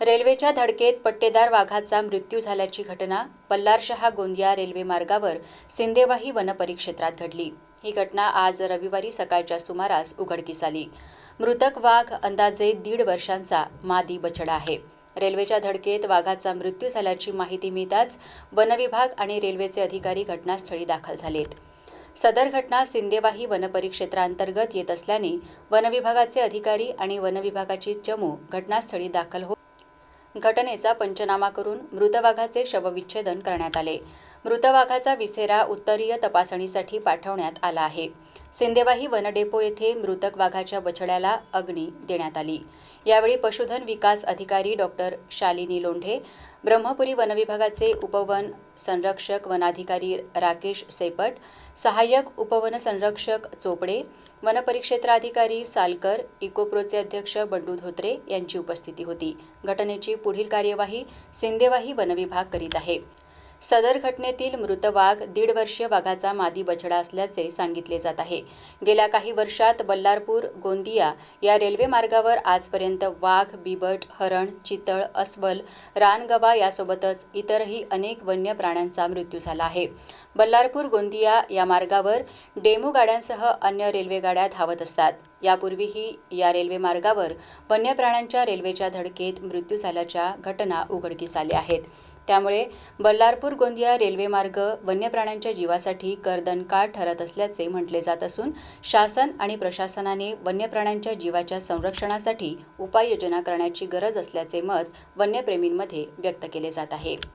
रेल्वेच्या धडकेत पट्टेदार वाघाचा मृत्यू झाल्याची घटना बल्लारशहा गोंदिया रेल्वे मार्गावर सिंदेवाही वनपरिक्षेत्रात घडली. ही घटना आज रविवारी सकाळच्या सुमारास उघडकीस आली. मृतक वाघ अंदाजे दीड वर्षांचा मादी बछडा आहे. रेल्वेच्या धडकेत वाघाचा मृत्यू झाल्याची माहिती मिळताच वनविभाग आणि रेल्वेचे अधिकारी घटनास्थळी दाखल झालेत. सदर घटना सिंदेवाही वनपरिक्षेत्रांतर्गत येत असल्याने वनविभागाचे अधिकारी आणि वनविभागाची चमू घटनास्थळी दाखल होत घटनेचा पंचनामा करून मृत वाघाचे शवविच्छेदन करण्यात आले. मृत वाघाचा विसेरा उत्तरीय तपासणीसाठी पाठवण्यात आला आहे. सिंदेवाही वनडेपो येथे मृतक वाघाच्या बछड्याला अग्नी देण्यात आली. यावेळी पशुधन विकास अधिकारी डॉक्टर शालिनी लोंढे ब्रह्मपुरी वनविभागाचे उपवन संरक्षक वनाधिकारी राकेश सेपट सहाय्यक उपवन संरक्षक चोपडे वनपरिक्षेत्राधिकारी सालकर इकोप्रोचे अध्यक्ष बंडू धोत्रे यांची उपस्थिती होती. घटनेची पुढील कार्यवाही सिंदेवाही वनविभाग करीत आहे. सदर घटनेतील मृत वाघ दीड वर्षीय वाघाचा मादी बछडा असल्याचे सांगितले जात आहे. गेल्या काही वर्षात बल्लारपूर गोंदिया या रेल्वे मार्गावर आजपर्यंत वाघ बिबट हरण चितळ अस्वल रानगवा यासोबतच इतरही अनेक वन्य प्राण्यांचा मृत्यू झाला आहे. बल्लारपूर गोंदिया या मार्गावर डेमू गाड्यांसह अन्य रेल्वे गाड्या धावत असतात. यापूर्वीही या रेल्वे मार्गावर वन्य प्राण्यांच्या रेल्वेच्या धडकेत मृत्यू झाल्याच्या घटना उघडकीस आल्या आहेत. त्यामुळे बल्लारपूर गोंदिया रेल्वेमार्ग वन्यप्राण्यांच्या जीवासाठी करदनकाळ ठरत असल्याचे म्हटले जात असून शासन आणि प्रशासनाने वन्यप्राण्यांच्या जीवाच्या संरक्षणासाठी उपाययोजना करण्याची गरज असल्याचे मत वन्यप्रेमींमध्ये व्यक्त केले जात आहे.